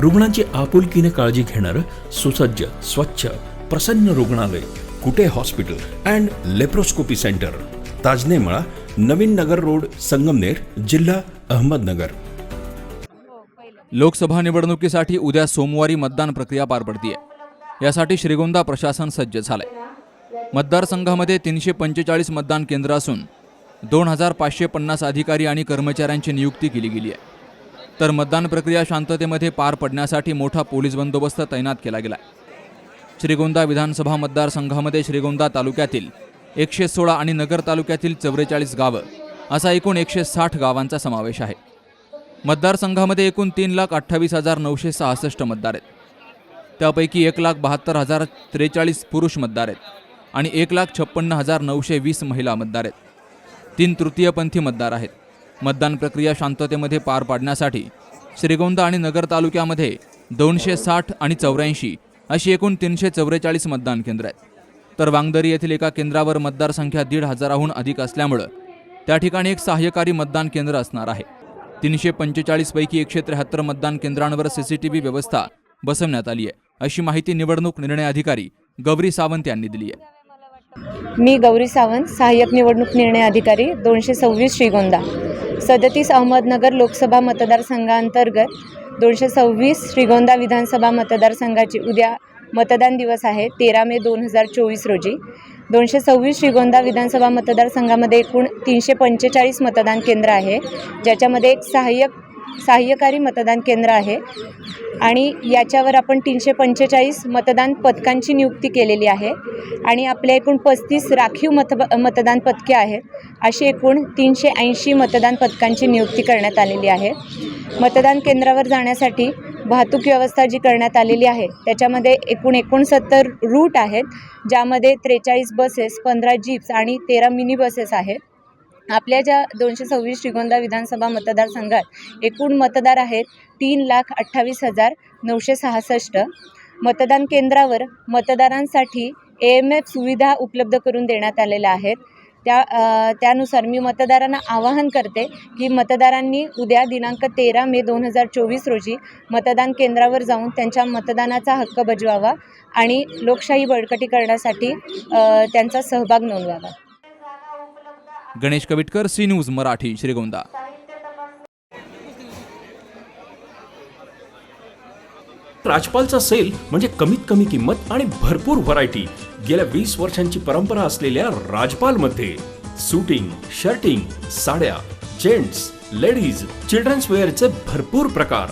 रुग्णांची आपुलकीने काळजी घेणारं सुसज्ज स्वच्छ प्रसन्न रुग्णालय Kute hospital and laparoscopy centre. Tajne Mala Navin Nagar road Sangamner जिल्हा अहमदनगर. लोकसभा निवडणुकीसाठी उद्या सोमवारी मतदान प्रक्रिया पार पडतीये. यासाठी श्रीगोंदा प्रशासन सज्ज झालंय. मतदारसंघामध्ये तीनशे पंचेचाळीस मतदान केंद्र असून दोन हजार पाचशे पन्नास अधिकारी आणि कर्मचाऱ्यांची नियुक्ती केली गेली आहे तर मतदान प्रक्रिया शांततेमध्ये पार पडण्यासाठी मोठा पोलीस बंदोबस्त तैनात केला गेला श्रीगोंदा विधानसभा मतदारसंघामध्ये श्रीगोंदा तालुक्यातील एकशे सोळा आणि नगर तालुक्यातील चौवेचाळीस गावं असा एकूण एकशे साठ गावांचा समावेश आहे. मतदारसंघामध्ये एकूण तीन लाख अठ्ठावीस हजार नऊशे सहासष्ट मतदार आहेत. त्यापैकी एक लाख बहात्तर हजार त्रेचाळीस पुरुष मतदार आहेत आणि एक लाख छप्पन्न हजार नऊशे वीस महिला मतदार आहेत. तीन तृतीयपंथी मतदार आहेत. मतदान प्रक्रिया शांततेमध्ये पार पाडण्यासाठी श्रीगोंदा आणि नगर तालुक्यामध्ये दोनशे साठ आणि चौऱ्याऐंशी अशी एकूण तीनशे चौवेचाळीस मतदान केंद्र आहेत. तर वांगदरी येथील एका केंद्रावर मतदारसंख्या दीड हजाराहून अधिक असल्यामुळं त्या ठिकाणी एक सहाय्यकारी मतदान केंद्र असणार आहे. तीनशे पंचेचाळीस पैकी एकशे त्र्याहत्तर मतदान केंद्रांवर सीसीटीव्ही व्यवस्था बसवण्यात आली आहे. अशी माहिती निवडणूक निर्णय अधिकारी गौरी सावंत यांनी दिली आहे. मी गौरी सावंत सहाय्यक निवडणूक निर्णय अधिकारी दोनशे सव्वीस श्रीगोंदा. सदतीस अहमदनगर लोकसभा मतदारसंघांतर्गत दोनशे सव्वीस श्रीगोंदा विधानसभा मतदारसंघाची उद्या मतदान दिवस आहे तेरा मे दोन हजार चोवीस रोजी. दोनशे सव्वीस श्रीगोंदा विधानसभा मतदारसंघामध्ये एकूण तीनशे पंचेचाळीस मतदान केंद्र आहे ज्याच्यामध्ये एक सहाय्यक सहाय्यकारी मतदान केंद्र आहे आणि याच्यावर आपण तीनशे पंचेचाळीस मतदान पथकांची नियुक्ती केलेली आहे आणि आपल्या एकूण पस्तीस राखीव मत मतदान पथके आहेत. अशी एकूण तीनशे ऐंशी मतदान पथकांची नियुक्ती करण्यात आलेली आहे. मतदान केंद्रावर जाण्यासाठी वाहतूक व्यवस्था जी करण्यात आलेली आहे त्याच्यामध्ये एकूण एकोणसत्तर रूट आहेत ज्यामध्ये त्रेचाळीस बसेस पंधरा जीप्स आणि तेरा मिनी बसेस आहेत. आपल्या ज्या दोनशे सव्वीस श्रीगोंदा विधानसभा मतदारसंघात एकूण मतदार आहेत तीन लाख अठ्ठावीस हजार नऊशे सहासष्ट. मतदान केंद्रावर मतदारांसाठी ए एम एफ सुविधा उपलब्ध करून देण्यात आलेल्या आहेत. त्या त्यानुसार मी मतदारांना आवाहन करते की मतदारांनी उद्या दिनांक तेरा मे दोन हजार चोवीस रोजी मतदान केंद्रावर जाऊन त्यांच्या मतदानाचा हक्क बजवावा आणि लोकशाही बळकटी करण्यासाठी त्यांचा सहभाग नोंदवावा. Ganesh Kavitkar C news Marathi Shrigonda. राजपालचा sale म्हणजे कमीत कमी किंमत आणि भरपूर व्हरायटी गेल्या वीस वर्षांची परंपरा असलेल्या राजपाल मध्ये सुटिंग शर्टिंग साड्या जेंट्स लेडीज चिल्ड्रन्स वेअरचे भरपूर प्रकार.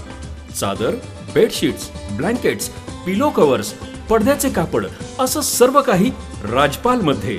चादर बेडशीट्स ब्लँकेट्स पिलो कव्हर्स पडद्याचे कापड असं सर्व काही राजपाल मध्ये